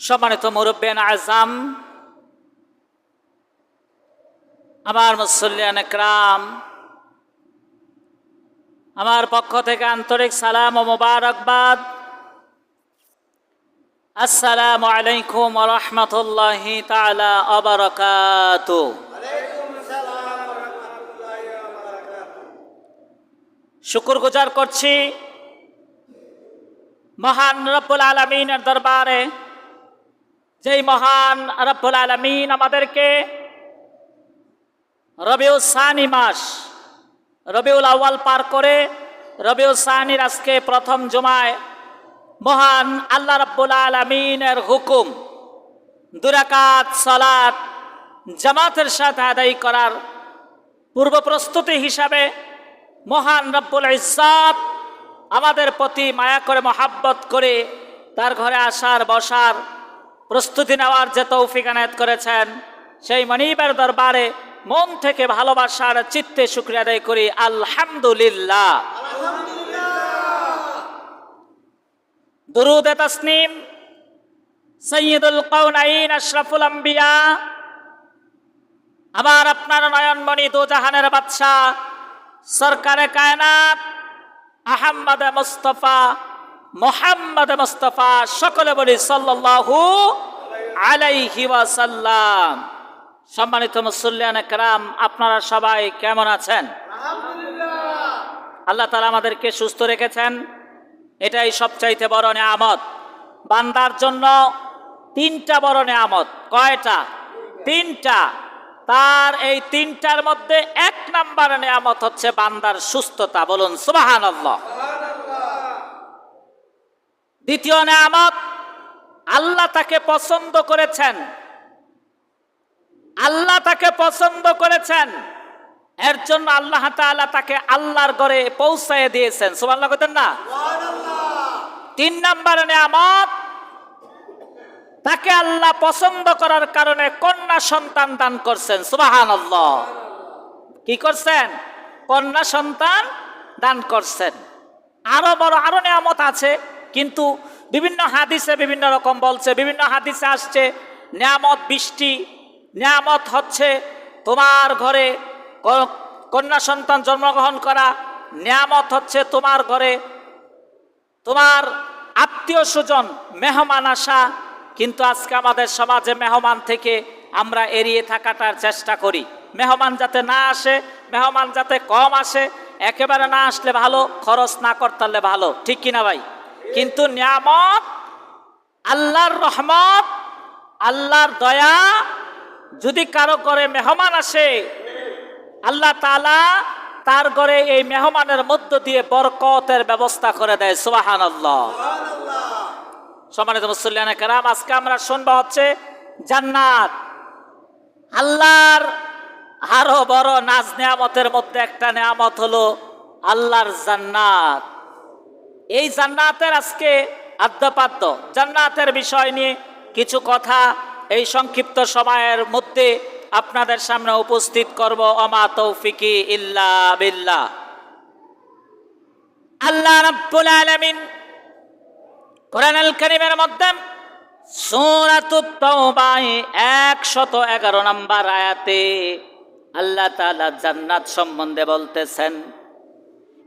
সম্মানিত মুরব্বেন আজাম, আমার মুসল্লিয়ান একরাম আমার পক্ষ থেকে আন্তরিক সালাম ও মোবারকবাদ। আসসালামু আলাইকুম রহমতুল্লাহি তালা শুকুর গুজার করছি মহান রব্বুল আলমিনের দরবারে। যেই মহান রব্বুল আলমিন আমাদেরকে রবিউল সানি মাস, রবিউল আউয়াল পার করে রবিউল সানির আজকে প্রথম জুমায় মহান আল্লাহ রব্বুল আলমিনের হুকুম, দুরাকাত সালাত, জামাতের সাথে আদায় করার পূর্ব প্রস্তুতি হিসাবে মহান রব্বুল ইজ্জাত আমাদের প্রতি মায়া করে মহাব্বত করে তার ঘরে আসার, বসার প্রস্তুতি নেওয়ার যে তৌফিক আনায়ত করেছেন, সেই মনিবের দরবারে মন থেকে ভালোবাসার চিত্তে শুক্রিয়া আদায় করি। আলহামদুলিল্লাহ। দুরুদ তসনিম, সৈয়দুল কৌনাইন আশরাফুল আম্বিয়া। আমার আপনার নয়নমণি দুজাহানের বাদশাহ, সরকারে কায়নাত, আহম্মদ মুস্তফা মোহাম্মদ মোস্তফা সকলে বলি সাল্লাহু আলাইহি ওয়াসাল্লাম। সম্মানিত মুসল্লিয়ান কারাম আপনারা সবাই কেমন আছেন? আল্লাহ তালা আমাদেরকে সুস্থ রেখেছেন। এটাই সবচাইতে বড় নেয়ামত। বান্দার জন্য তিনটা বড় নেয়ামত। কয়টা? তিনটা। তার এই তিনটার মধ্যে এক নাম্বার নেয়ামত হচ্ছে বান্দার সুস্থতা। বলুন সুবাহান আল্লাহ দ্বিতীয় নেয়ামত আল্লাহ তাকে পছন্দ করেছেন। আল্লাহ তাকে পছন্দ করেছেন। এর জন্য আল্লাহ তাআলা তাকে আল্লাহর ঘরে পৌঁছায় দিয়েছেন। সুবহানাল্লাহ কইতেন না? তিন নাম্বার নেয়ামত তাকে আল্লাহ পছন্দ করার কারণে কন্যা সন্তান দান করছেন। সুবাহান কি করছেন? কন্যা সন্তান দান করছেন। আরও বড় আরও নিয়ামত আছে। কিন্তু বিভিন্ন হাদিসে বিভিন্ন রকম বলছে, বিভিন্ন হাদিসে আসছে, নিয়ামত বৃষ্টি, নিয়ামত হচ্ছে তোমার ঘরে কন্যা সন্তান জন্মগ্রহণ করা, নিয়ামত হচ্ছে তোমার ঘরে তোমার আত্মীয় স্বজন মেহমান আসা, কিন্তু আজকে আমাদের সমাজে মেহমান থেকে আমরা এড়িয়ে থাকাটার চেষ্টা করি। মেহমান যাতে না আসে, মেহমান যাতে কম আসে, একেবারে না আসলে ভালো, খরচ না করতে ভালো। ঠিক কিনা ভাই? কিন্তু নিয়ামত, আল্লাহর রহমত, আল্লাহর দয়া, যদি কারও করে মেহমান আসে, আল্লাহ তালা তার ঘরে এই মেহমানের মধ্য দিয়ে বরকতের ব্যবস্থা করে দেয় সুবাহান আল্লাহ সম্মানিত মুসল্লিয়ান কেরাম, আজকে আমরা শুনব হচ্ছে জান্নাত। আল্লাহর আরও বড় নাজ নেয়ামতের মধ্যে একটা নেয়ামত হলো আল্লাহর জান্নাত। এই জান্নাতের আজকে আদ্যপাদ্য। জান্নাতের বিষয় নিয়ে কিছু কথা এই সংক্ষিপ্ত সময়ের মধ্যে আপনাদের সামনে উপস্থিত করব। অমা তৌফিকি ইল্লা বিল্লাহ। আল্লাহ রাব্বুল আলামিন কোরআনুল কারীমের মধ্যে সূরাতুত তাওবায় 111 নম্বর আয়াতে আল্লাহ তাআলা জান্নাত সম্বন্ধে বলতেছেন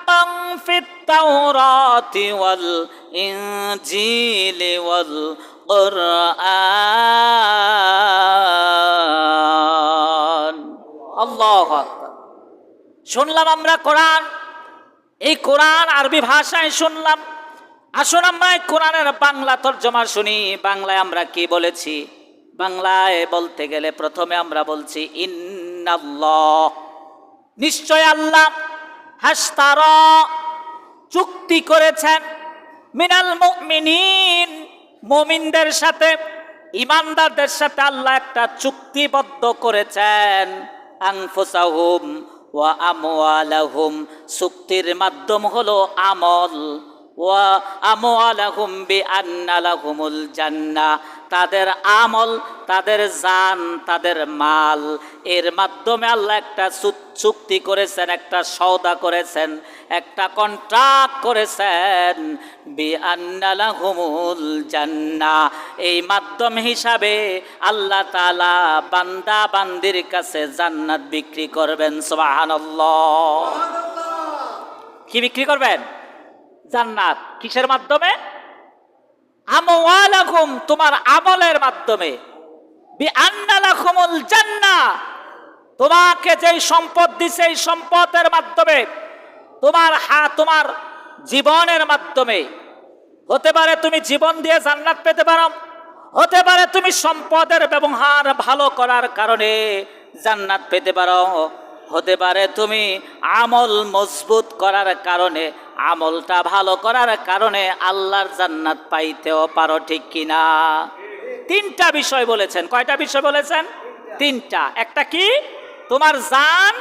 حقا في التوراة والإنجيل والقرآن الله أكبر শুনলাম আমরা কোরআন এই কোরআন আরবি ভাষায় শুনলাম আসুন আমরা এই কোরআনের বাংলা তর্জমা শুনি বাংলায় আমরা কি বলেছি বাংলায় বলতে গেলে প্রথমে আমরা বলছি ইন্নাল্লাহ নিশ্চয় আল্লাহ হাস্তার চুক্তি করেছেন মিনাল মুমিনিন, মুমিনদের সাথে, ইমানদারদের সাথে আল্লাহ একটা চুক্তিবদ্ধ করেছেন। আংফুসাহুম ওয়া আমওয়ালাহুম, চুক্তির মাধ্যম হলো আমল। ওয়া আমওয়ালাহুম বিআন্না লাহুমুল জান্নাহ তাদের আমল তাদের জান তাদের মাল। এর মাধ্যমে আল্লাহ একটা চুক্তি করেছেন একটা সওদা করেছেন একটা কন্ট্রাক্ট করেছেন। বিআন্না লাহুমুল জান্নাহ। এই মাধ্যম হিসাবে আল্লাহ তালা বান্দা বান্দির কাছে জান্নাত বিক্রি করবেন সুবহানাল্লাহ। কি বিক্রি করবেন? জান্নাত। কিসের মাধ্যমে? আমওয়ালাকুম, তোমার আমলের মাধ্যমে। বি আন্নালাকুমুল জান্নাহ তোমাকে যেই সম্পদ দিছে এই সম্পদের মাধ্যমে, তোমার হা, তোমার জীবনের মাধ্যমে। হতে পারে তুমি জীবন দিয়ে জান্নাত পেতে পারো, হতে পারে তুমি সম্পদের ব্যবহার ভালো করার কারণে জান্নাত পেতে পারো। হতে পারে তুমি আমল মজবুত করার কারণে, আমলটা ভালো করার কারণে আল্লাহর জান্নাত পাইতেও পারো, ঠিক কিনা তিনটা বিষয় বলেছেন। কয়টা বিষয় বলেছেন? তিনটা। একটা কি? তোমার জান